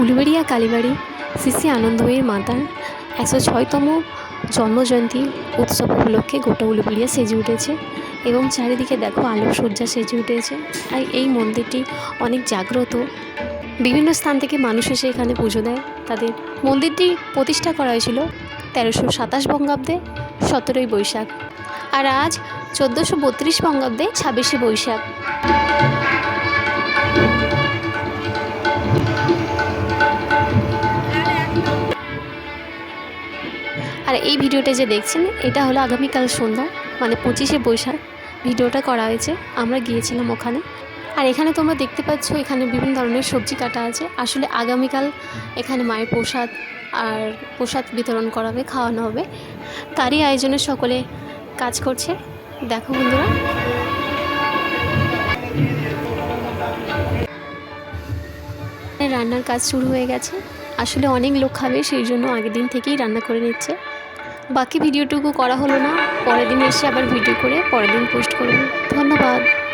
উলুবেড়িয়া কালীবাড়ি শ্রী আনন্দময়ীর মাতার একশো ছয়তম জন্মজয়ন্তী উৎসব উপলক্ষে গোটা উলুবেড়িয়া সেজে উঠেছে এবং চারিদিকে দেখো আলোকসজ্জা সেজে উঠেছে। আর এই মন্দিরটি অনেক জাগ্রত। বিভিন্ন স্থান থেকে মানুষ এসে এখানে পুজো দেয়। তাদের মন্দিরটি প্রতিষ্ঠা করা হয়েছিল তেরোশো সাতাশ বঙ্গাব্দে সতেরোই বৈশাখ। আর আজ চোদ্দোশো বত্রিশ বঙ্গাব্দে ছাব্বিশে বৈশাখ। আর এই ভিডিওটা যে দেখছেন, এটা হলো আগামীকাল সন্ধ্যা মানে পঁচিশে বৈশাখ। ভিডিওটা করা হয়েছে, আমরা গিয়েছিলাম ওখানে। আর এখানে তোমরা দেখতে পাচ্ছ, এখানে বিভিন্ন ধরনের সবজি কাটা আছে। আসলে আগামীকাল এখানে মায়ের প্রসাদ আর প্রসাদ বিতরণ করা হবে, খাওয়ানো হবে। তারই আয়োজনে সকলে কাজ করছে। দেখো বন্ধুরা। রান্নার কাজ শুরু হয়ে গেছে। আসলে অনেক লোক খাবে, সেই জন্য আগের দিন থেকেই রান্না করে নিচ্ছে। বাকি ভিডিওটুকু করা হলো না। পরের দিন এসে আবার ভিডিও করে পরের দিন পোস্ট করব। ধন্যবাদ।